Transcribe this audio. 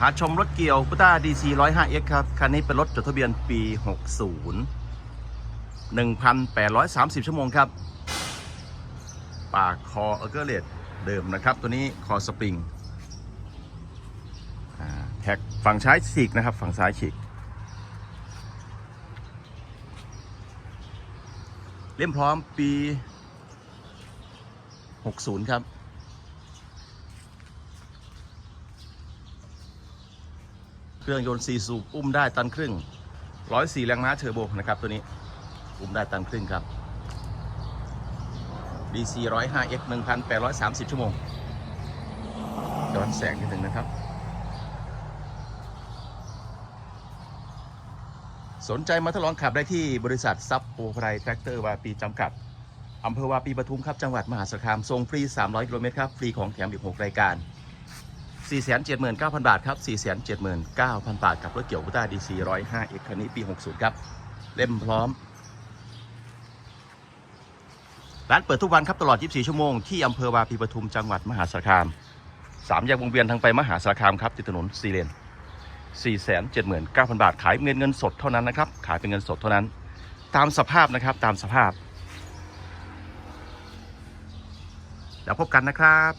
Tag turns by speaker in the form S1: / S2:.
S1: พาชมรถเกี่ยวพุต้า DC 105X ครับ คันนี้เป็นรถจดทะเบียนปี 60 1,830 ชั่วโมงครับ ปากคอเออร์เกอร์เลตเดิมนะครับ ตัวนี้คอสปริงแท็กฝั่งซ้ายฉีกนะครับ ฝั่งซ้ายฉีก เล่มพร้อมปี 60 ครับ เครื่องยนต์4สูบอุ้มได้ตันครึ่ง104แรงม้าเทอร์โบนะครับตัวนี้อุ้มได้ตันครึ่งครับ DC 105X 1,830 ชั่วโมงย้อนแสงนิดหนึ่งนะครับ สนใจมาทดลองขับได้ที่บริษัทซับโปรไพรแทรคเตอร์วาปีจำกัดอำเภอวาปีปทุมครับ จังหวัดมหาสารคามส่งฟรี 300กิโลเมตรครับ ฟรีของแถมอีก6รายการ 479,000 บาทครับ 479,000 บาทกับรถเกี่ยวกุต้า DC 105 X คันนี้ปี 60 ครับ เล่มพร้อม ร้านเปิดทุกวันครับตลอด 24 ชั่วโมง ที่อำเภอวาปีปทุมจังหวัดมหาสารคามสามแยกวงเวียนทางไปมหาสารคามครับติดถนนซีเลน 479,000 บาท ขายเงินเงินสดเท่านั้นนะครับ ขายเป็นเงินสดเท่านั้น ตามสภาพนะครับตามสภาพ แล้วพบกันนะครับ